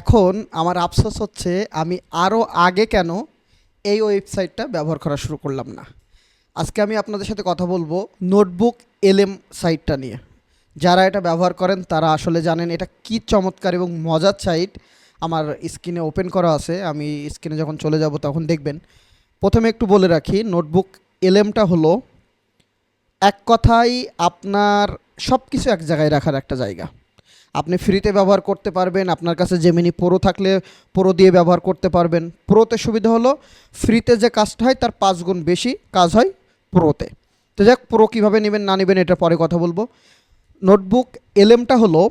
এখন আমার আফসোস হচ্ছে আমি আরও আগে কেন এই ওয়েবসাইটটা ব্যবহার করা শুরু করলাম না। আজকে আমি আপনাদের সাথে কথা বলব নোটবুক এলএম সাইটটা নিয়ে। যারা এটা ব্যবহার করেন তারা আসলে জানেন এটা কি চমৎকার এবং মজার সাইট। আমার স্ক্রিনে ওপেন করা আছে, আমি স্ক্রিনে যখন চলে যাব তখন দেখবেন। প্রথমে একটু বলে রাখি, নোটবুক এলএমটা হলো এক কথায় আপনার সব কিছু এক জায়গায় রাখার একটা জায়গা। আপনি ফ্রিতে ব্যবহার করতে পারবেন, আপনার কাছে জেমিনি প্রো থাকলে প্রো দিয়ে ব্যবহার করতে পারবেন। প্রোতে সুবিধা হলো ফ্রিতে যে কাজটা হয়, তার পাঁচ গুণ বেশি কাজ হয় প্রোতে তো যাক প্রো কীভাবে নেবেন, না নেবেন এটা পরে কথা বলব। নোটবুক এলএমটা হলো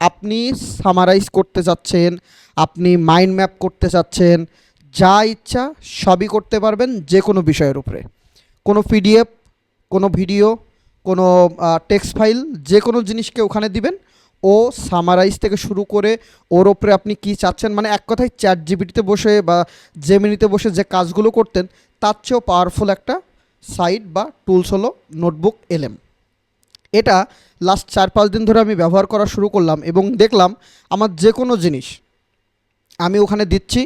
আপনি সামারাইজ করতে চাচ্ছেন আপনি মাইন্ড ম্যাপ করতে চাচ্ছেন যা ইচ্ছা সবই করতে পারবেন যে কোনো বিষয়ের উপরে। কোনো পিডিএফ কোনো ভিডিও কোনো টেক্সট ফাইল যে কোনো জিনিসকে ওখানে দিবেন ও সামারাইজ থেকে শুরু করে ওর ওপরে আপনি কি চাচ্ছেন? মানে এক কথায় চ্যাট জিবিটিতে বসে বা জেমিনিতে বসে যে কাজগুলো করতেন, তার চেয়েও পাওয়ারফুল একটা সাইট বা টুলস হলো নোটবুক এলএম এটা লাস্ট চার, পাঁচ দিন ধরে আমি ব্যবহার করা শুরু করলাম এবং দেখলাম আমার যে কোনো জিনিস আমি ওখানে দিচ্ছি,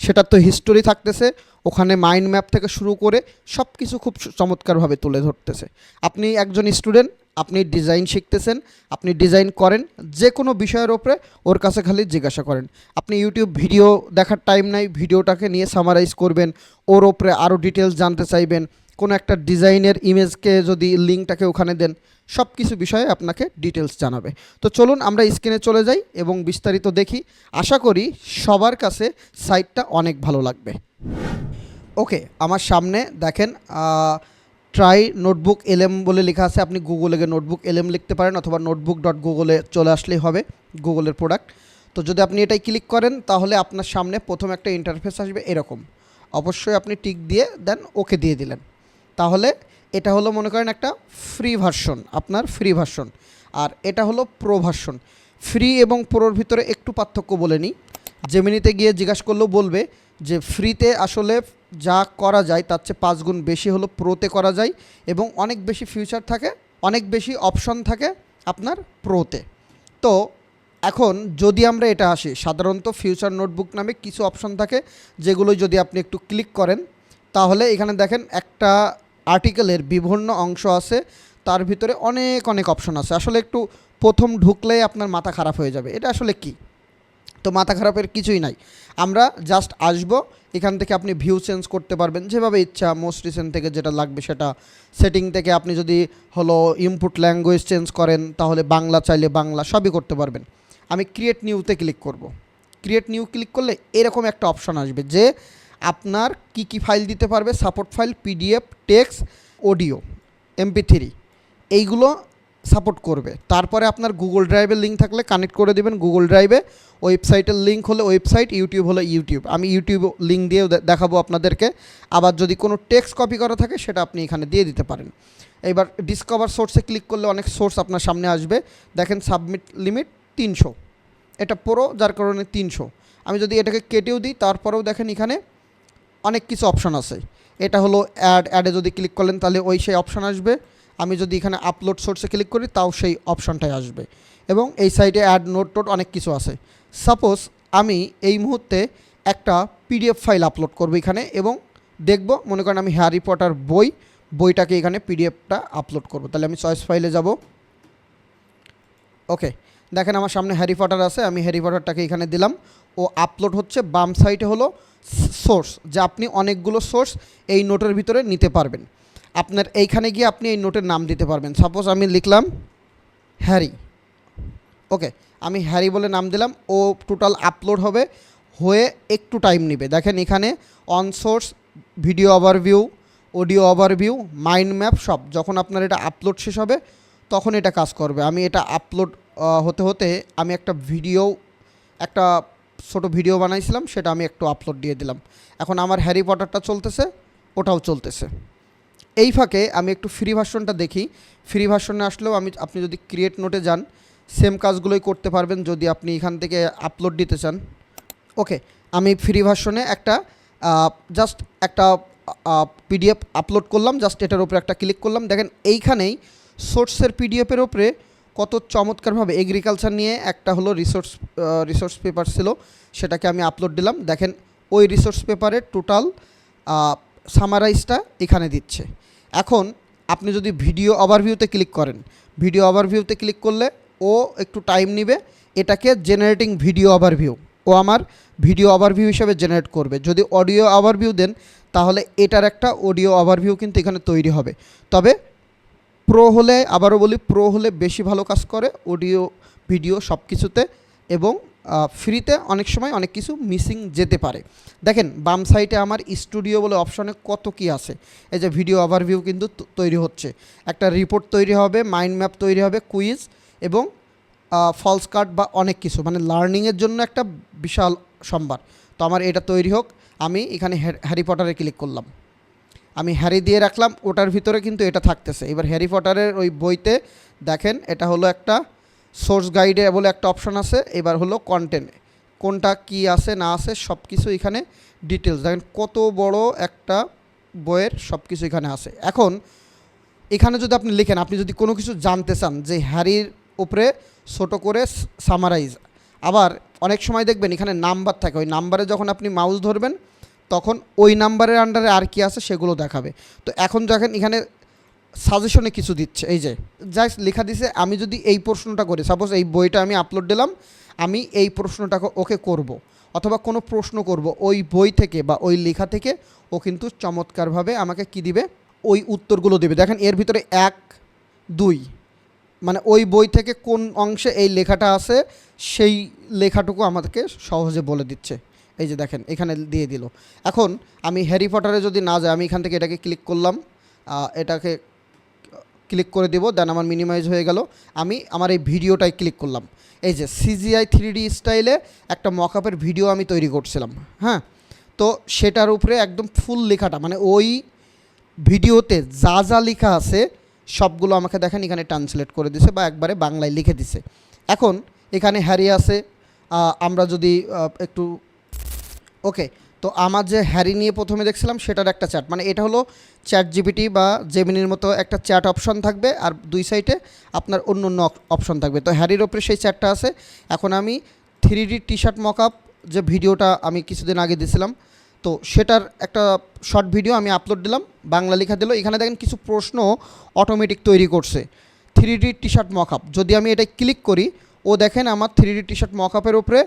সেটার তো হিস্টোরি থাকতেছে, ওখানে মাইন্ড ম্যাপ থেকে শুরু করে সব কিছু খুব চমৎকারভাবে তুলে ধরতেছে। আপনি একজন স্টুডেন্ট আপনি ডিজাইন শিখতেছেন, আপনি ডিজাইন করেন যে কোনো বিষয়ের ওপরে ওর কাছে খালি জিজ্ঞাসা করেন। আপনি ইউটিউব ভিডিও দেখার টাইম নাই, ভিডিওটাকে নিয়ে সামারাইজ করবেন, ওর ওপরে আরও ডিটেলস জানতে চাইবেন, কোনো একটা ডিজাইনের ইমেজকে যদি লিঙ্কটাকে ওখানে দেন সব কিছু বিষয়ে আপনাকে ডিটেলস জানাবে। তো চলুন আমরা স্ক্রিনে চলে যাই এবং বিস্তারিত দেখি। আশা করি সবার কাছে সাইটটা অনেক ভালো লাগবে। ওকে আমার সামনে দেখেন ট্রাই নোটবুক এলএম বলে লেখা আছে। আপনি গুগলে গিয়ে নোটবুক এলএম লিখতে পারেন অথবা নোটবুক ডট গুগলে চলে আসলেই হবে গুগলের প্রোডাক্ট তো যদি আপনি এটাই ক্লিক করেন, তাহলে আপনার সামনে প্রথম একটা ইন্টারফেস আসবে এরকম। অবশ্যই আপনি টিক দিয়ে দেন ওকে দিয়ে দিলেন। তাহলে এটা হলো মনে করেন একটা ফ্রি ভার্সন আপনার ফ্রি ভার্সন আর এটা হলো প্রো ভার্সন ফ্রি এবং প্রোর ভিতরে একটু পার্থক্য বলে নিই। জেমিনিতে গিয়ে জিজ্ঞাসা করলেও বলবে যে ফ্রিতে আসলে যা করা যায় তার চেয়ে পাঁচ গুণ বেশি হলো প্রোতে করা যায় এবং অনেক বেশি ফিউচার থাকে, অনেক বেশি অপশন থাকে আপনার প্রোতে। তো এখন যদি আমরা এটা আসি, সাধারণত ফিউচার নোটবুক নামে কিছু অপশন থাকে যেগুলো যদি আপনি একটু ক্লিক করেন, তাহলে এখানে দেখেন একটা আর্টিকেলের বিভিন্ন অংশ আছে, তার ভিতরে অনেক অনেক অপশন আছে। আসলে একটু প্রথম ঢুকলেই আপনার মাথা খারাপ হয়ে যাবে। এটা আসলে কি? তো মাথা খারাপের কিছুই নাই। আমরা জাস্ট আসব, এখান থেকে আপনি ভিউ চেঞ্জ করতে পারবেন, যেভাবে ইচ্ছা মোস্ট রিসেন্ট থেকে যেটা লাগবে সেটা। সেটিং থেকে আপনি যদি হলো ইনপুট ল্যাঙ্গুয়েজ চেঞ্জ করেন, তাহলে বাংলা চাইলে বাংলা সবই করতে পারবেন। আমি ক্রিয়েট নিউতে ক্লিক করব। ক্রিয়েট নিউ ক্লিক করলে এরকম একটা অপশন আসবে যে, আপনার কি কি ফাইল দিতে পারবে support file PDF text audio MP three এইগুলো সাপোর্ট করবে। তারপরে আপনার গুগল ড্রাইভের লিঙ্ক থাকলে কানেক্ট করে দেবেন। গুগল ড্রাইভে ওয়েবসাইটের লিঙ্ক হলে ওয়েবসাইট ইউটিউব হলো ইউটিউব আমি ইউটিউব লিঙ্ক দিয়েও দেখাবো আপনাদেরকে। আবার যদি কোনো টেক্সট কপি করা থাকে, সেটা আপনি এখানে দিয়ে দিতে পারেন। এবার ডিসকভার সোর্সে ক্লিক করলে অনেক সোর্স আপনার সামনে আসবে। দেখেন সাবমিট লিমিট তিনশো। এটা পুরো, যার কারণে তিনশো। আমি যদি এটাকে কেটেও দিই, তারপরেও দেখেন এখানে অনেক কিছু অপশান আছে। এটা হলো অ্যাড অ্যাডে যদি ক্লিক করলেন, তাহলে ওই সেই অপশান আসবে। আমি যদি এখানে আপলোড সোর্সে ক্লিক করি, তাও সেই অপশানটাই আসবে। এবং এই সাইডে অ্যাড নোট টোট অনেক কিছু আছে। সাপোজ আমি এই মুহূর্তে একটা পিডিএফ ফাইল আপলোড করব এখানে এবং দেখব, মনে করেন আমি হ্যারি পটার বই, বইটাকে এখানে পিডিএফটা আপলোড করব। তাহলে আমি চয়েস ফাইলে যাব। ওকে দেখেন আমার সামনে হ্যারি পটার আছে, আমি হ্যারি পটারটাকে এখানে দিলাম। ও আপলোড হচ্ছে, বাম সাইডে হলো সোর্স যে আপনি অনেকগুলো সোর্স এই নোটের ভিতরে নিতে পারবেন। আপনার এইখানে গিয়ে আপনি এই নোটের নাম দিতে পারবেন। সাপোজ আমি লিখলাম হ্যারি ওকে আমি হ্যারি বলে নাম দিলাম, ও টোটাল আপলোড হবে, হয়ে একটু টাইম নেবে। দেখেন এখানে on source video overview audio overview mind map সব। যখন আপনার এটা আপলোড শেষ হবে, তখন এটা কাজ করবে। আমি এটা আপলোড হতে হতে আমি একটা ভিডিও একটা ছোট ভিডিও বানাইছিলাম, সেটা আমি একটু আপলোড দিয়ে দিলাম। এখন আমার হ্যারি পটারটা চলতেছে, ওটাও চলতেছে। এই ফাঁকে আমি একটু ফ্রি ভার্সনটা দেখি। ফ্রি ভার্সনে আসলেও আমি, আপনি যদি ক্রিয়েট নোটে যান সেম কাজগুলোই করতে পারবেন যদি আপনি এখান থেকে আপলোড দিতে চান। ওকে আমি ফ্রি ভার্সনে একটা জাস্ট একটা পিডিএফ আপলোড করলাম জাস্ট এটার উপরে একটা ক্লিক করলাম। দেখেন এইখানেই সোর্সের পিডিএফের ওপরে কত চমৎকারভাবে এগ্রিকালচার নিয়ে একটা হলো রিসোর্স রিসোর্স পেপার ছিল, সেটাকে আমি আপলোড দিলাম। দেখেন ওই রিসোর্স পেপারের টোটাল সামারাইজটা এখানে দিচ্ছে। এখন আপনি যদি ভিডিও ওভারভিউতে ক্লিক করেন ভিডিও ওভারভিউতে ক্লিক করলে ও একটু টাইম নেবে, এটাকে জেনারেটিং ভিডিও ওভারভিউ ও আমার ভিডিও ওভারভিউ হিসেবে জেনারেট করবে। যদি অডিও ওভারভিউ দেন, তাহলে এটার একটা অডিও ওভারভিউ কিন্তু এখানে তৈরি হবে। তবে প্রো হলে, আবারও বলি প্রো হলে বেশি ভালো কাজ করে অডিও ভিডিও সব কিছুতে এবং ফ্রিতে অনেক সময় অনেক কিছু মিসিং যেতে পারে। দেখেন, বাম সাইডে আমার স্টুডিও বলে অপশনে কত কি আছে? এই যে ভিডিও ওভারভিউ কিন্তু তৈরি হচ্ছে। একটা রিপোর্ট তৈরি হবে মাইন্ড ম্যাপ তৈরি হবে কুইজ এবং ফলস কার্ড বা অনেক কিছু। মানে লার্নিংয়ের জন্য একটা বিশাল সম্ভার। তো আমার এটা তৈরি হোক, আমি এখানে হ্যারি পটারে ক্লিক করলাম। আমি হ্যারি দিয়ে রাখলাম, ওটার ভিতরে কিন্তু এটা থাকতেছে। এবার হ্যারি পটারের ওই বইতে দেখেন, এটা হলো একটা সোর্স গাইডে বলে একটা অপশন আছে, এবার হলো কন্টেন্ট কোনটা কি আছে, না আছে সব কিছু এখানে ডিটেলস দেখেন কত বড় একটা বইয়ের সব কিছু এখানে আছে। এখন এখানে যদি আপনি লিখেন, আপনি যদি কোনো কিছু জানতে চান যে হ্যারির উপরে ছোটো করে সামারাইজ আবার অনেক সময় দেখবেন এখানে নাম্বার থাকে, ওই নাম্বারে যখন আপনি মাউস ধরবেন, তখন ওই নাম্বারের আন্ডারে আর কি আছে সেগুলো দেখাবে। তো এখন দেখেন এখানে সাজেশনে কিছু দিচ্ছে। এই যে জাস্ট লেখা দিছে, আমি যদি এই প্রশ্নটা করি সাপোজ এই বইটা আমি আপলোড দিলাম, আমি এই প্রশ্নটাকে ওকে করব। অথবা কোনো প্রশ্ন করব, ওই বই থেকে বা ওই লেখা থেকে, ও কিন্তু চমৎকারভাবে আমাকে কি দিবে? ওই উত্তরগুলো দেবে। দেখেন, এর ভিতরে এক, দুই মানে ওই বই থেকে কোন অংশে এই লেখাটা আছে, সেই লেখাটুকু আমাদেরকে সহজে বলে দিচ্ছে। এই যে দেখেন, এখানে দিয়ে দিল। এখন, আমি হ্যারি পটারে যদি না যাই, আমি এখান থেকে এটাকে ক্লিক করলাম এটাকে ক্লিক করে দেবো, দেন আমার মিনিমাইজ হয়ে গেল। আমি আমার এই ভিডিওটায় ক্লিক করলাম। এই যে সিজিআই থ্রি ডি স্টাইলে একটা মকআপের ভিডিও আমি তৈরি করছিলাম হ্যাঁ? তো সেটার উপরে একদম ফুল লেখাটা মানে ওই ভিডিওতে যা যা লেখা আছে, সবগুলো আমাকে দেখেন এখানে ট্রান্সলেট করে দিছে বা একবারে বাংলায় লিখে দিছে। এখন এখানে হ্যারি আছে আমরা যদি একটু ওকে তো আমার যে হ্যারি নিয়ে প্রথমে দেখছিলাম, সেটার একটা চ্যাট মানে এটা হলো চ্যাট জিপিটি বা জেমিনির মতো একটা চ্যাট অপশন থাকবে, আর দুই সাইডে আপনার অন্য অন্য অপশন থাকবে। তো হ্যারির ওপরে সেই চ্যাটটা আছে। এখন আমি three D T shirt mockup যে ভিডিওটা আমি কিছুদিন আগে দিয়েছিলাম, তো সেটার একটা শর্ট ভিডিও আমি আপলোড দিলাম, বাংলা লেখা দিল। এখানে দেখেন কিছু প্রশ্ন অটোমেটিক তৈরি করছে। Three D T shirt mockup যদি আমি এটা ক্লিক করি, ও দেখেন আমার থ্রি ডি টি শার্ট মকআপের উপরে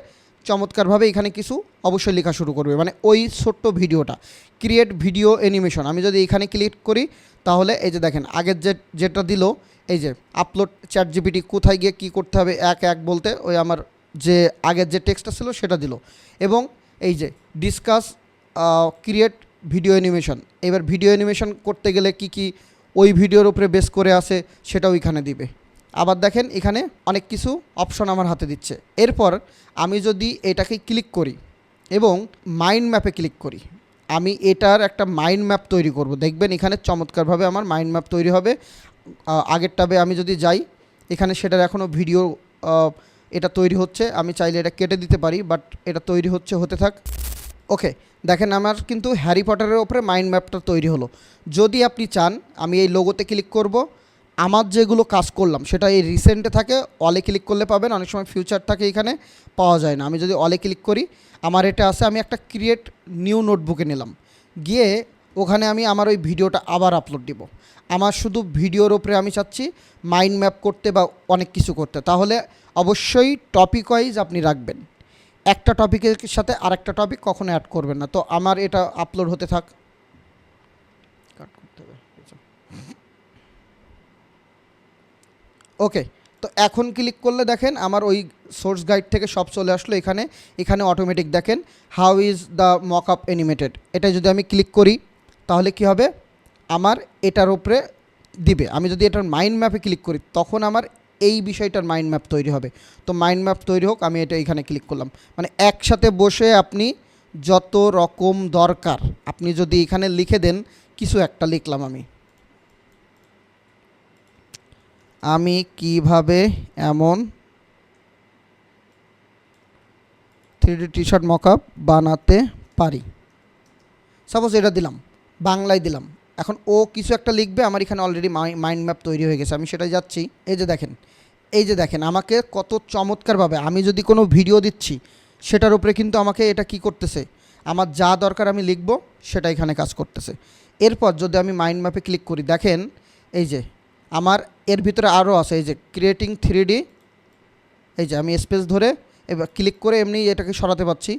চমৎকারভাবে এখানে কিছু অবশ্যই লেখা শুরু করবে। মানে ওই ছোট্ট ভিডিওটা ক্রিয়েট ভিডিও অ্যানিমেশন আমি যদি এখানে ক্লিক করি, তাহলে এই যে দেখেন, আগের যে, যেটা দিল, এই যে আপলোড চ্যাট জিপিটি কোথায় গিয়ে কী করতে হবে, এক এক বলতে ওই আমার যে, আগের যে টেক্সটটা ছিল, সেটা দিল। এবং এই যে ডিসকাস ক্রিয়েট ভিডিও অ্যানিমেশন এবার ভিডিও অ্যানিমেশন করতে গেলে কি কি ওই ভিডিওর উপরে বেস করে আছে, সেটাও এখানে দিবে। আবার দেখেন এখানে অনেক কিছু অপশন আমার হাতে দিচ্ছে। এরপর আমি যদি এটাকে ক্লিক করি এবং মাইন্ড ম্যাপে ক্লিক করি, আমি এটার একটা মাইন্ড ম্যাপ তৈরি করব। দেখবেন এখানে চমৎকারভাবে আমার মাইন্ড ম্যাপ তৈরি হবে। আগের টাবে আমি যদি যাই, এখানে সেটার এখনও ভিডিও এটা তৈরি হচ্ছে। আমি চাইলে এটা কেটে দিতে পারি বাট এটা তৈরি হচ্ছে, হতে থাক। ওকে, দেখেন আমার কিন্তু হ্যারি পটারের ওপরে মাইন্ড ম্যাপটা তৈরি হলো। যদি আপনি চান, আমি এই লোগোতে ক্লিক করব। আমার যেগুলো কাজ করলাম, সেটা এই রিসেন্টে থাকে অলে ক্লিক করলে পাবেন। অনেক সময় ফিউচার থাকে এখানে, পাওয়া যায় না। আমি যদি অলে ক্লিক করি, আমার এটা আছে, আমি একটা ক্রিয়েট নিউ নোটবুকে নিলাম। গিয়ে ওখানে আমি আমার ওই ভিডিওটা আবার আপলোড দিব। আমার শুধু ভিডিওর ওপরে আমি চাচ্ছি মাইন্ড ম্যাপ করতে বা অনেক কিছু করতে। তাহলে অবশ্যই টপিক ওয়াইজ আপনি রাখবেন। একটা টপিকের সাথে আরেকটা টপিক কখনো অ্যাড করবেন না। তো আমার এটা আপলোড হতে থাক কাট করতে হবে ওকে, তো এখন ক্লিক করলে দেখেন আমার ওই সোর্স গাইড থেকে সব চলে আসলো এখানে। এখানে অটোমেটিক দেখেন how is the mockup animated এটা যদি আমি ক্লিক করি, তাহলে কি হবে? আমার এটার উপরে দিবে। আমি যদি এটার মাইন্ড ম্যাপে ক্লিক করি, তখন আমার এই বিষয়টার মাইন্ড ম্যাপ তৈরি হবে। তো মাইন্ড ম্যাপ তৈরি হোক, আমি এটা এখানে ক্লিক করলাম। মানে একসাথে বসে আপনি যত রকম দরকার, আপনি যদি এখানে লিখে দেন, কিছু একটা লিখলাম আমি। আমি কীভাবে এমন থ্রিডি টি শার্ট মকআপ বানাতে পারি? সাপোজ এটা দিলাম, বাংলায় দিলাম। এখন ও কিছু একটা লিখবে, আমার এখানে অলরেডি মাইন্ড ম্যাপ তৈরি হয়ে গেছে। আমি সেটা যাচ্ছি। এই যে দেখেন, এই যে দেখেন, আমাকে কত চমৎকারভাবে, আমি যদি কোনো ভিডিও দিচ্ছি, সেটার উপরে কিন্তু আমাকে এটা কি করতেছে? আমার যা দরকার আমি লিখব, সেটা এখানে কাজ করতেছে। এরপর যদি আমি মাইন্ড ম্যাপে ক্লিক করি, দেখেন, এই যে আমার এর ভিতরে আরও আছে, এই যে ক্রিয়েটিং থ্রি এই যে আমি স্পেস ধরে এবার ক্লিক করে এমনি এটাকে সরাতে পারছি।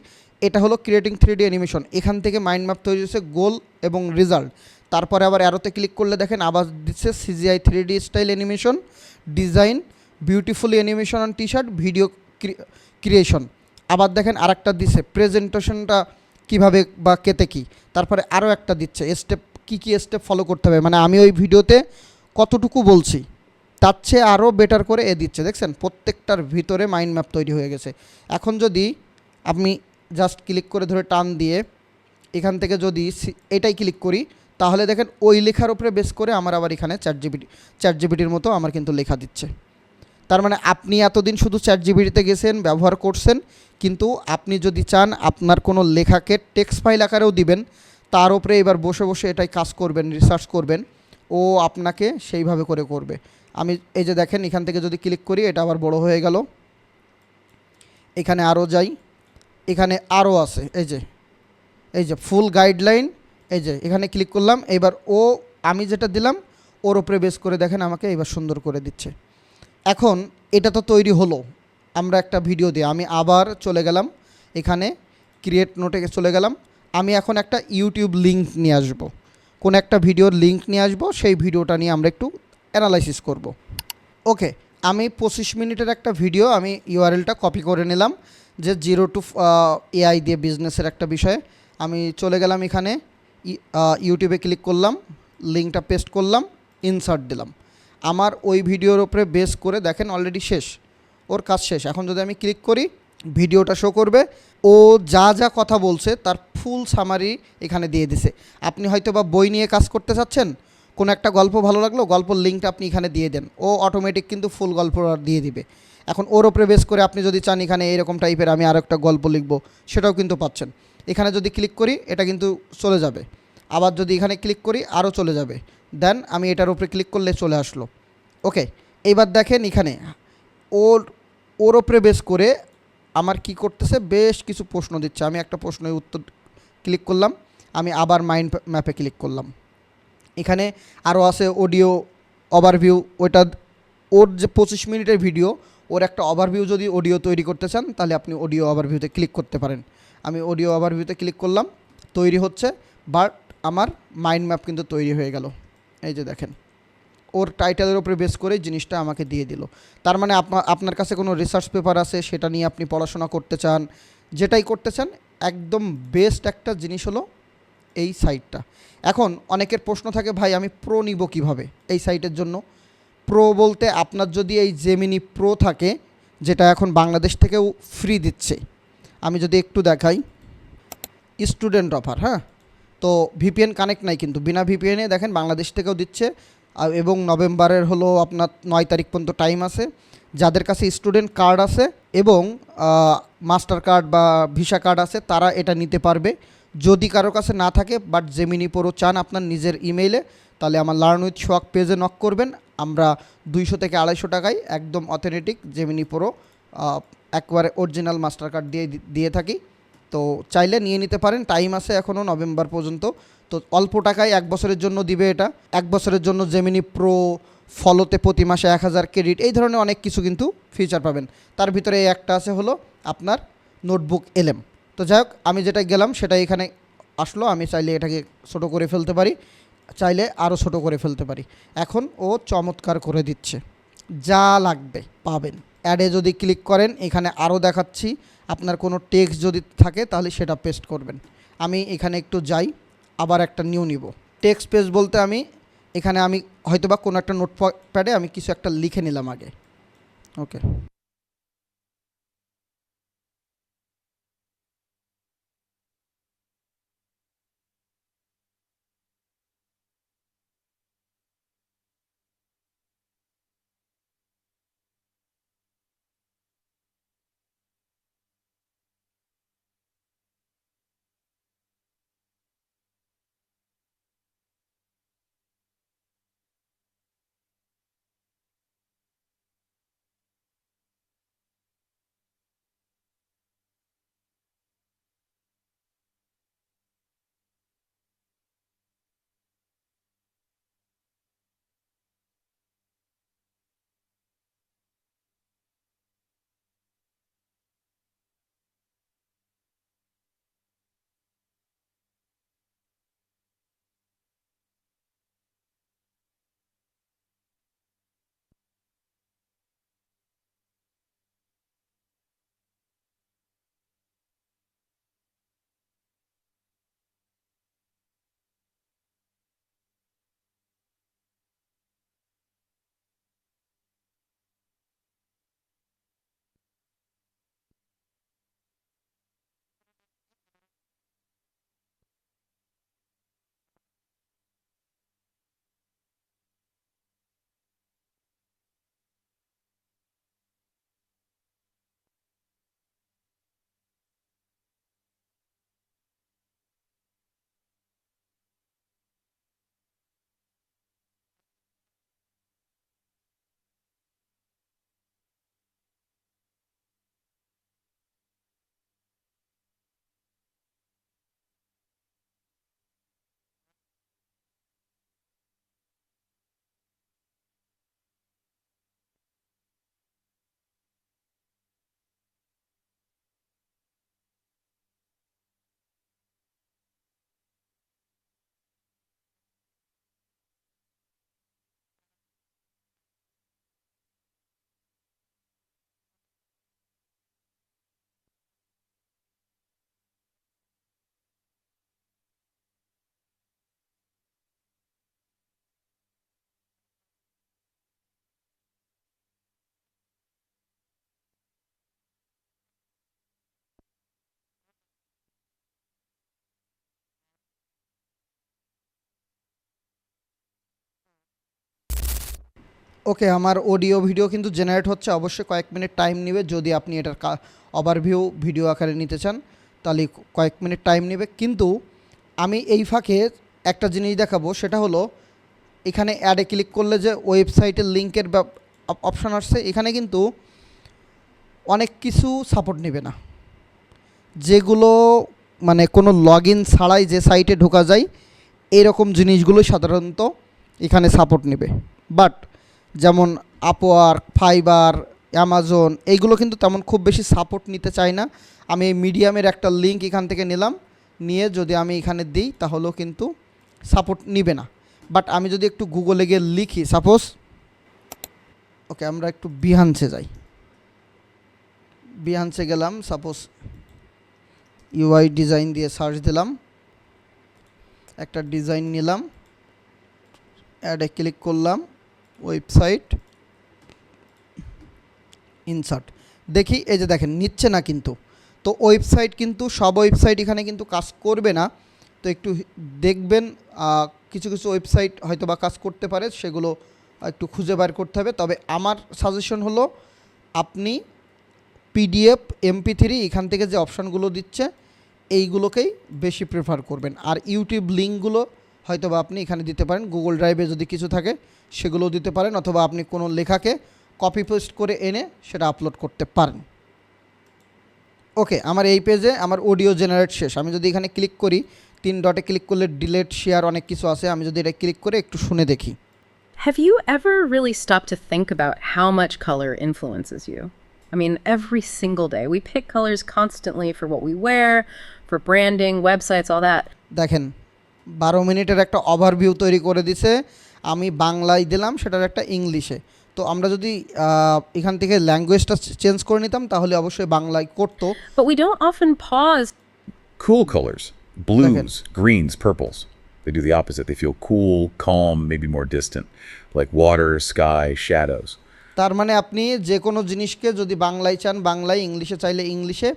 এটা হলো ক্রিয়েটিং থ্রি অ্যানিমেশন এখান থেকে মাইন্ড ম্যাপ তৈরি হচ্ছে গোল এবং রেজাল্ট তারপরে আবার অ্যারোতে ক্লিক করলে দেখেন আবার দিচ্ছে CGI three style animation design beautifully animation on T shirt video creation আবার দেখেন আরেকটা দিচ্ছে প্রেজেন্টেশনটা কীভাবে বা কেতে কি? তারপরে আরও একটা দিচ্ছে স্টেপ কী কী স্টেপ ফলো করতে হবে? মানে আমি ওই ভিডিওতে কতটুকু বলছি, তার চেয়ে আরও বেটার করে এ দিচ্ছে। দেখছেন? প্রত্যেকটার ভিতরে মাইন্ড ম্যাপ তৈরি হয়ে গেছে। এখন যদি আমি জাস্ট ক্লিক করে ধরে টান দিয়ে এখান থেকে যদি এটাই ক্লিক করি, তাহলে দেখেন ওই লেখার উপরে বেস করে আমার আবার এখানে চ্যাট জিবিটি চ্যাট জিবিটির মতো আমার কিন্তু লেখা দিচ্ছে। তার মানে আপনি এতদিন শুধু চ্যাট জিবিটিতে গেছেন, ব্যবহার করছেন, কিন্তু আপনি যদি চান আপনার কোনো লেখাকে টেক্সট ফাইল আকারেও দিবেন, তার উপরে এবার বসে বসে এটাই কাজ করবেন রিসার্চ করবেন। ও আপনাকে সেইভাবে করে করবে। আমি এই যে দেখেন, এখান থেকে যদি ক্লিক করি, এটা আবার বড় হয়ে গেল। এখানে আরও যাই। এখানে আরও আছে, এই যে এই যে ফুল গাইডলাইন এই যে, এখানে ক্লিক করলাম। এবার ও, আমি যেটা দিলাম, ওর ওপরে বেস করে দেখেন আমাকে এবার সুন্দর করে দিচ্ছে। এখন এটা তো তৈরি হলো। আমরা একটা ভিডিও দিই আমি আবার চলে গেলাম। এখানে ক্রিয়েট নোটে চলে গেলাম। আমি এখন একটা ইউটিউব লিঙ্ক নিয়ে আসব। কোন একটা ভিডিওর লিঙ্ক নিয়ে আসব, সেই ভিডিওটা নিয়ে আমরা একটু অ্যানালাইসিস করব। ওকে আমি পঁচিশ মিনিটের একটা ভিডিও আমি ইউআরএলটা কপি করে নিলাম, যে জিরো টু এআই দিয়ে বিজনেসের একটা বিষয়ে। আমি চলে গেলাম এখানে ইউটিউবে ক্লিক করলাম লিঙ্কটা পেস্ট করলাম ইনসার্ট দিলাম। আমার ওই ভিডিওর উপরে বেস করে দেখেন অলরেডি শেষ, ওর কাজ শেষ। এখন যদি আমি ক্লিক করি ভিডিওটা শো করবে ও যা যা কথা বলছে তার ফুল সামারি এখানে দিয়ে দিছে। আপনি হয়তো বা বই নিয়ে কাজ করতে চাচ্ছেন, কোনো একটা গল্প ভালো লাগল, গল্পর লিঙ্কটা আপনি এখানে দিয়ে দেন। ও অটোমেটিক কিন্তু ফুল গল্প দিয়ে দিবে। এখন ওর ওপরে বেস করে আপনি যদি চান এখানে এরকম টাইপের আমি আরও একটা গল্প লিখব, সেটাও কিন্তু পাচ্ছেন। এখানে যদি ক্লিক করি, এটা কিন্তু চলে যাবে। আবার যদি এখানে ক্লিক করি আরও চলে যাবে। দেন আমি এটার উপরে ক্লিক করলে চলে আসলো। ওকে এইবার দেখেন এখানে। ওর ওর ওপরে বেস করে আমার কি করতেছে? বেশ কিছু প্রশ্ন দিচ্ছে। আমি একটা প্রশ্নের উত্তর ক্লিক করলাম। আমি আবার মাইন্ড ম্যাপে ক্লিক করলাম। এখানে আরও আছে অডিও ওভারভিউ ওইটা ওর যে পঁচিশ মিনিটের ভিডিও ওর একটা ওভারভিউ যদি অডিও তৈরি করতে চান, তাহলে আপনি অডিও ওভারভিউতে ক্লিক করতে পারেন। আমি অডিও ওভারভিউতে ক্লিক করলাম। তৈরি হচ্ছে বাট আমার মাইন্ড ম্যাপ কিন্তু তৈরি হয়ে গেল। এই যে দেখেন। ওর টাইটেলের উপরে বেস করে জিনিসটা আমাকে দিয়ে দিল। তার মানে আপনার আপনার কাছে কোনো রিসার্চ পেপার আছে, সেটা নিয়ে আপনি পড়াশোনা করতে চান, যেটাই করতে চান, একদম বেস্ট একটা জিনিস হলো এই সাইটটা এখন অনেকের প্রশ্ন থাকে, ভাই, আমি প্রো নিব কীভাবে এই সাইটের জন্য? প্রো বলতে আপনার যদি এই জেমিনি প্রো থাকে, যেটা এখন বাংলাদেশ থেকেও ফ্রি দিচ্ছে, আমি যদি একটু দেখাই স্টুডেন্ট অফার হ্যাঁ? তো ভিপিএন কানেক্ট নাই কিন্তু, বিনা ভিপিএনে দেখেন বাংলাদেশ থেকেও দিচ্ছে এবং নভেম্বরের হলো আপনার নয় তারিখ পর্যন্ত টাইম আছে। যাদের কাছে স্টুডেন্ট কার্ড আছে এবং মাস্টার কার্ড বা ভিসা কার্ড আছে, তারা এটা নিতে পারবে। যদি কারও কাছে না থাকে বাট জেমিনি পোরো চান আপনার নিজের ইমেইলে তাহলে আমার লার্ন উইথ শোয়াক পেজে নক করবেন। আমরা দুইশো থেকে আড়াইশো টাকায় একদম অথেন্টিক জেমিনি পোরো একবারে অরিজিনাল মাস্টার কার্ড দিয়ে দিয়ে থাকি। তো চাইলে নিয়ে নিতে পারেন টাইম আছে এখনও নভেম্বর পর্যন্ত। তো অল্প টাকায় এক বছরের জন্য দিবে এটা। এক বছরের জন্য জেমিনি প্রো ফলোতে প্রতি মাসে এক হাজার ক্রেডিট এই ধরনের অনেক কিছু কিন্তু ফিচার পাবেন। তার ভিতরে একটা আছে হলো আপনার নোটবুক এলএম তো যাই হোক, আমি যেটা গেলাম সেটা এখানে আসলো, আমি চাইলে এটাকে ছোটো করে ফেলতে পারি, চাইলে আরও ছোটো করে ফেলতে পারি। এখন ও চমৎকার করে দিচ্ছে। যা লাগবে পাবেন। অ্যাডে যদি ক্লিক করেন, এখানে আরও দেখাচ্ছি, আপনার কোনো টেক্সট যদি থাকে তাহলে সেটা পেস্ট করবেন। আমি এখানে একটু যাই। আবার একটা নিউ নিব। টেক্সট পেজ বলতে আমি, এখানে আমি হয়তোবা কোনো একটা নোট প্যাডে আমি কিছু একটা লিখে নিলাম আগে। ওকে ওকে আমার অডিও ভিডিও কিন্তু জেনারেট হচ্ছে, অবশ্যই কয়েক মিনিট টাইম নেবে। যদি আপনি এটার ওভারভিউ ভিডিও আকারে নিতে চান, তাহলে কয়েক মিনিট টাইম নেবে। কিন্তু আমি এই ফাঁকে একটা জিনিস দেখাবো, সেটা হলো, এখানে অ্যাডে ক্লিক করলে যে ওয়েবসাইটের লিঙ্কের অপশান আসছে, এখানে কিন্তু অনেক কিছু সাপোর্ট নেবে না। যেগুলো মানে কোনো লগ ইন ছাড়াই যে সাইটে ঢোকা যায়, এরকম জিনিসগুলো সাধারণত এখানে সাপোর্ট নেবে। বাট যেমন আপওয়ার্ক ফাইবার অ্যামাজন এইগুলো কিন্তু তেমন খুব বেশি সাপোর্ট নিতে চাই না। আমি এই মিডিয়ামের একটা লিঙ্ক এখান থেকে নিলাম, নিয়ে যদি আমি এখানে দিই তাহলেও কিন্তু সাপোর্ট নিবে না। বাট আমি যদি একটু গুগলে গিয়ে লিখি সাপোজ ওকে আমরা একটু বিহান্সে যাই। বিহান্সে গেলাম সাপোজ ইউআই ডিজাইন দিয়ে সার্চ দিলাম। একটা ডিজাইন নিলাম অ্যাডে ক্লিক করলাম। Website insert. দেখি, এই যে দেখেন, নিচ্ছে না কিন্তু। তো ওয়েবসাইট কিন্তু, সব ওয়েবসাইট এখানে কিন্তু কাজ করবে না। তো একটু দেখবেন কিছু কিছু ওয়েবসাইট হয়তো বা কাজ করতে পারে, সেগুলো একটু খুঁজে বার করতে হবে। তবে আমার সাজেশন হলো, আপনি পিডিএফ, এমপি থ্রি এখান থেকে যে অপশানগুলো দিচ্ছে, এইগুলোকেই বেশি প্রেফার করবেন। আর ইউটিউব লিঙ্কগুলো হয়তো বা আপনি এখানে দিতে পারেন। গুগল ড্রাইভে যদি কিছু থাকে সেগুলোও দিতে পারেন অথবা আপনি কোনো লেখাকে কপি পেস্ট করে এনে সেটা আপলোড করতে পারেন। ওকে আমার এই পেজে আমার অডিও জেনারেট শেষ। আমি যদি এখানে ক্লিক করি তিন ডটে ক্লিক করলে ডিলেট শেয়ার অনেক কিছু আছে। আমি যদি এটা ক্লিক করে একটু শুনে দেখি। Have you ever really stopped to think about how much color influences you? I mean, every single day. We pick colors constantly for what we wear, for branding, websites, all that. দেখেন বারো মিনিটের একটা overview তৈরি করে দিছে। আমি বাংলায় দিলাম সেটার একটা ইংলিশে। তো আমরা যদি এখান থেকে ল্যাঙ্গুয়েজটা চেঞ্জ করে নিতাম তাহলে অবশ্যই বাংলায় করতো। But we don't often pause. Cool colors. Blues, greens, purples. They do the opposite. They feel cool, calm, maybe more distant, like water, sky, shadows. তার মানে আপনি যে কোনো জিনিসকে যদি বাংলায় চান বাংলায় ইংলিশে চাইলে ইংলিশে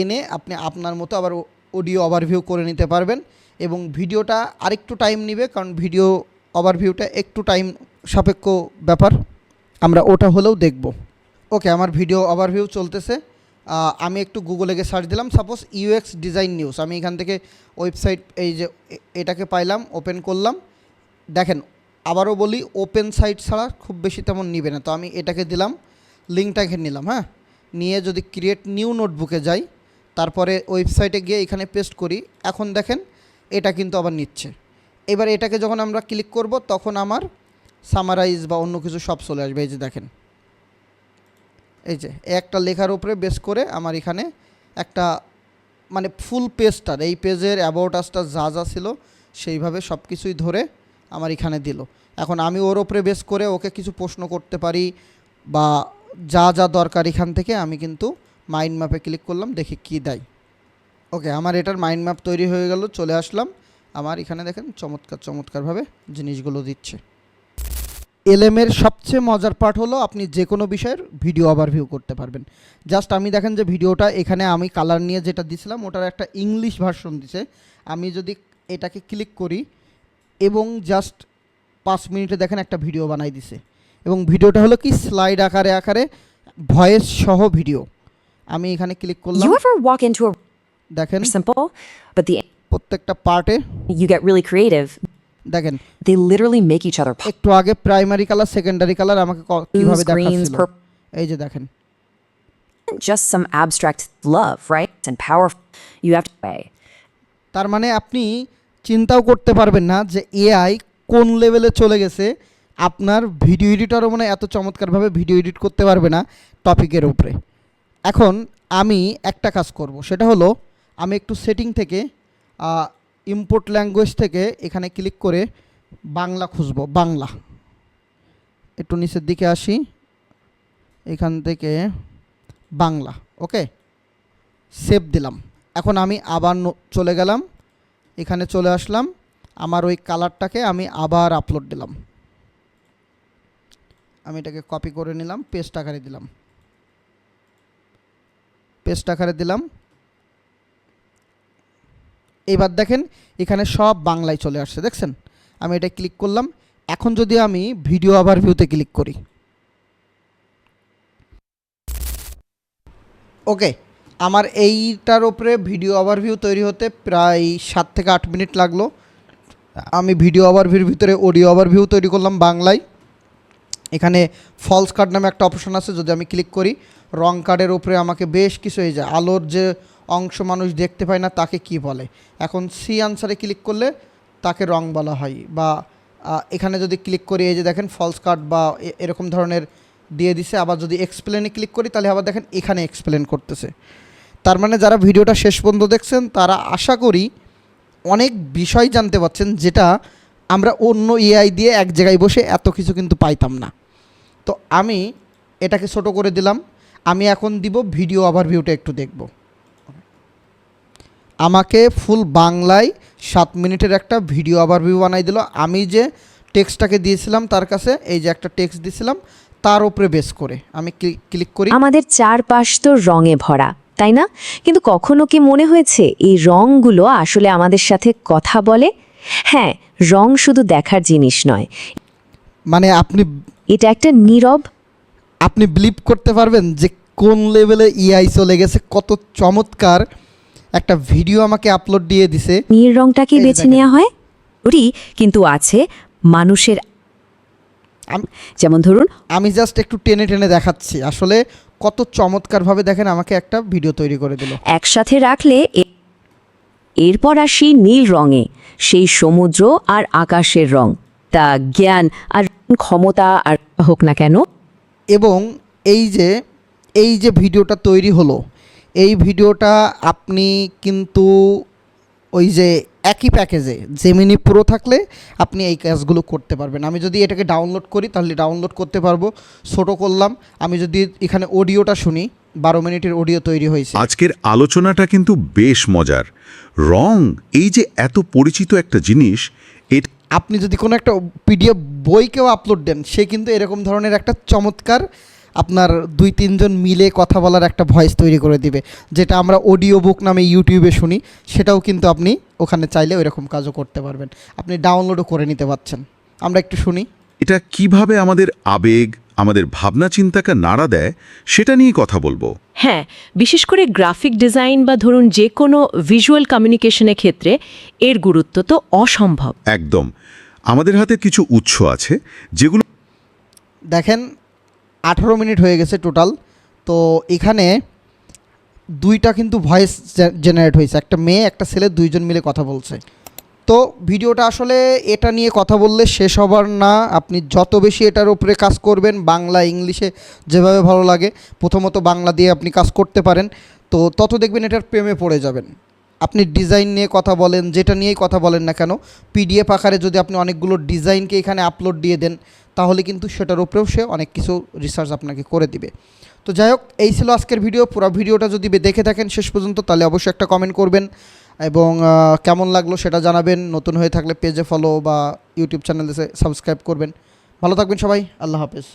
এনে আপনি আপনার মতো আবার অডিও ওভারভিউ করে নিতে পারবেন। এবং ভিডিওটা আরেকটু টাইম নেবে, কারণ ভিডিও ওভারভিউটা একটু টাইম সাপেক্ষ ব্যাপার। আমরা ওটা হলেও দেখব। ওকে আমার ভিডিও ওভারভিউ চলতেছে। আমি একটু গুগলে গিয়ে সার্চ দিলাম। সাপোজ ইউএক্স ডিজাইন নিউজ আমি এখান থেকে ওয়েবসাইট এই যে এটাকে পাইলাম ওপেন করলাম। দেখেন, আবারও বলি ওপেন সাইট ছাড়া খুব বেশি তেমন নিবে না। তো আমি এটাকে দিলাম লিঙ্কটাকে নিলাম হ্যাঁ? নিয়ে যদি ক্রিয়েট নিউ নোটবুকে যাই, তারপরে ওয়েবসাইটে গিয়ে এখানে পেস্ট করি। এখন দেখেন এটা কিন্তু আবার নিচ্ছে। এবার এটাকে যখন আমরা ক্লিক করব, তখন আমার সামারাইজ বা অন্য কিছু সব চলে আসবে। এই যে দেখেন। এই যে একটা লেখার উপরে বেস করে আমার এখানে একটা মানে ফুল পেজটার এই পেজের অ্যাবাউট আসটা যা যা ছিল, সেইভাবে সব কিছুই ধরে আমার এখানে দিল। এখন আমি ওর ওপরে বেস করে ওকে কিছু প্রশ্ন করতে পারি বা যা যা দরকার এখান থেকে আমি কিন্তু মাইন্ড ম্যাপে ক্লিক করলাম, দেখি কি দেয়। ওকে আমার এটার মাইন্ড ম্যাপ তৈরি হয়ে গেল, চলে আসলাম। আমার এখানে দেখেন চমৎকার, চমৎকারভাবে জিনিসগুলো দিচ্ছে। এলএমের সবচেয়ে মজার পার্ট হলো আপনি যে কোনো বিষয়ের ভিডিও ওভারভিউ করতে পারবেন। জাস্ট আমি দেখেন যে ভিডিওটা এখানে আমি কালার নিয়ে যেটা দিছিলাম, ওটার একটা ইংলিশ ভার্সন দিছে। আমি যদি এটাকে ক্লিক করি, এবং জাস্ট পাঁচ মিনিটে দেখেন একটা ভিডিও বানাই দিছে। এবং ভিডিওটা হলো কি স্লাইড আকারে আকারে ভয়েস সহ ভিডিও আমি এখানে ক্লিক করলাম। দেখেন simple, but the প্রত্যেকটা পার্টে you get really creative. দেখেন They literally make each other একটু আগে প্রাইমারি কালার সেকেন্ডারি কালার আমাকে ক- blues, কীভাবে greens, দেখাচ্ছিল purple. এই যে দেখেন Just some abstract love, right? And powerful. You have to weigh. তার মানে আপনি চিন্তাও করতে পারবেন না যে এআই কোন লেভেলে চলে গেছে আপনার ভিডিও এডিটরও মানে এত চমৎকারভাবে ভিডিও এডিট করতে পারবে না টপিকের উপরে এখন আমি একটা কাজ করব সেটা হলো আমি একটু সেটিং থেকে ইম্পোর্ট ল্যাঙ্গুয়েজ থেকে এখানে ক্লিক করে বাংলা খুঁজব, বাংলা। একটু নিচের দিকে আসি, এখান থেকে বাংলা ওকে সেভ দিলাম। এখন আমি আবার চলে গেলাম, এখানে চলে আসলাম, আমার ওই কালারটাকে আমি আবার আপলোড দিলাম। আমি এটাকে কপি করে নিলাম পেস্ট আকারে দিলাম। পেস্ট আকারে দিলাম এবার দেখেন এখানে সব বাংলায় চলে আসছে, দেখছেন? আমি এটা ক্লিক করলাম। এখন যদি আমি ভিডিও আবার ভিউতে ক্লিক করি। ওকে আমার এইটার ওপরে ভিডিও ওভারভিউ তৈরি হতে প্রায় সাত থেকে আট মিনিট লাগল। আমি ভিডিও ওভারভিউর ভিতরে অডিও ওভারভিউ তৈরি করলাম বাংলায়। এখানে ফলস কার্ড নামে একটা অপশন আছে, যদি আমি ক্লিক করি রং কার্ডের ওপরে আমাকে বেশ কিছু এই যে আলোর যে অংশ মানুষ দেখতে পায় না, তাকে কি বলে? এখন সি আনসারে ক্লিক করলে তাকে রং বলা হয় বা এখানে যদি ক্লিক করি, এই যে দেখেন ফলস কার্ড বা এরকম ধরনের দিয়ে দিছে, আবার যদি এক্সপ্লেনে ক্লিক করি, তাহলে আবার দেখেন এখানে এক্সপ্লেন করতেছে। তার মানে যারা ভিডিওটা শেষ পর্যন্ত দেখছেন, তারা আশা করি অনেক বিষয় জানতে পারছেন যেটা আমরা অন্য এআই দিয়ে এক জায়গায় বসে এত কিছু কিন্তু পাইতাম না। তো আমি এটাকে ছোট করে দিলাম, আমি এখন দিব ভিডিও ওভারভিউটা একটু দেখব। আমাকে ফুল বাংলায় সাত মিনিটের একটা ভিডিও ওভারভিউ বানাই দিল। আমি যে টেক্সটটাকে দিয়েছিলাম তার কাছে এই যে একটা টেক্সট দিয়েছিলাম তার উপরে বেস করে। আমি ক্লিক করি। আমাদের চারপাশ তো রঙে ভরা তাই না? কিন্তু কখনো কি মনে হয়েছে এই রঙগুলো আসলে আমাদের সাথে কথা বলে? হ্যাঁ রং শুধু দেখার জিনিস নয়। মানে আপনি এটা একটা নীরব। আপনি বিলিভ করতে পারবেন যে কোন লেভেলে ইআই চলে গেছে কত চমৎকার। একটা ভিডিও আমাকে আপলোড দিয়ে দিছে। নীল রংটাকে বেছে নেওয়া হয়? ওটি কিন্তু আছে মানুষের যেমন ধরুন আমি জাস্ট একটু টেনে টেনে দেখাচ্ছি। আসলে কত চমৎকারভাবে দেখেন আমাকে একটা ভিডিও তৈরি করে দিল। একসাথে রাখলে এরপর আসি নীল রঙে সেই সমুদ্র আর আকাশের রং। তা জ্ঞান আর ক্ষমতা আর হোক না কেন। এবং এই যে এই যে ভিডিওটা তৈরি হলো এই ভিডিওটা আপনি কিন্তু ওই যে একই প্যাকেজে জেমিনি প্রো থাকলে আপনি এই কাজগুলো করতে পারবেন। আমি যদি এটাকে ডাউনলোড করি তাহলে ডাউনলোড করতে পারব। ছোটো করলাম আমি যদি এখানে অডিওটা শুনি বারো মিনিটের অডিও তৈরি হয়েছে। আজকের আলোচনাটা কিন্তু বেশ মজার। রং এই যে এত পরিচিত একটা জিনিস এর আপনি যদি কোনো একটা পিডিএফ বইকেও আপলোড দেন সে কিন্তু এরকম ধরনের একটা চমৎকার আপনার দুই তিনজন মিলে কথা বলার একটা ভয়েস তৈরি করে দিবে যেটা আমরা অডিও বুক নামে ইউটিউবে শুনি সেটাও কিন্তু আপনি ওখানে চাইলে ওইরকম কাজও করতে পারবেন। আপনি ডাউনলোডও করে নিতে পারছেন। আমরা একটু শুনি। এটা কীভাবে আমাদের আবেগ আমাদের ভাবনা চিন্তাকে নাড়া দেয় সেটা নিয়ে কথা বলব। হ্যাঁ বিশেষ করে গ্রাফিক ডিজাইন বা ধরুন যে কোনো ভিজুয়াল কমিউনিকেশনের ক্ষেত্রে এর গুরুত্ব তো অসম্ভব। একদম। আমাদের হাতে কিছু উৎস আছে যেগুলো দেখেন আঠারো মিনিট হয়ে গেছে টোটাল। তো এখানে দুইটা কিন্তু ভয়েস জেনারেট হয়েছে। একটা মেয়ে, একটা ছেলে, দুইজন মিলে কথা বলছে। তো ভিডিওটা আসলে এটা নিয়ে কথা বললে শেষ হবার না। আপনি যত বেশি এটার উপরে কাজ করবেন, বাংলা, ইংলিশে যেভাবে ভালো লাগে, প্রথমত বাংলা দিয়ে আপনি কাজ করতে পারেন। তো তত দেখবেন এটার প্রেমে পড়ে যাবেন। আপনি ডিজাইন নিয়ে কথা বলেন, যেটা নিয়েই কথা বলেন না কেন, পিডিএফ আকারে যদি আপনি অনেকগুলো ডিজাইনকে এখানে আপলোড দিয়ে দেন তাহলে কিন্তু সেটার উপরেও সে অনেক কিছু রিসার্চ আপনাকে করে দিবে। তো যাই হোক, এই ছিল আজকের ভিডিও পুরো ভিডিওটা যদি দেখে থাকেন শেষ পর্যন্ত, তাহলে অবশ্যই একটা কমেন্ট করবেন এবং কেমন লাগল সেটা জানাবেন। নতুন হয়ে থাকলে পেজে ফলো বা ইউটিউব চ্যানেলে সাবস্ক্রাইব করবেন। ভালো থাকবেন সবাই। আল্লাহ হাফেজ।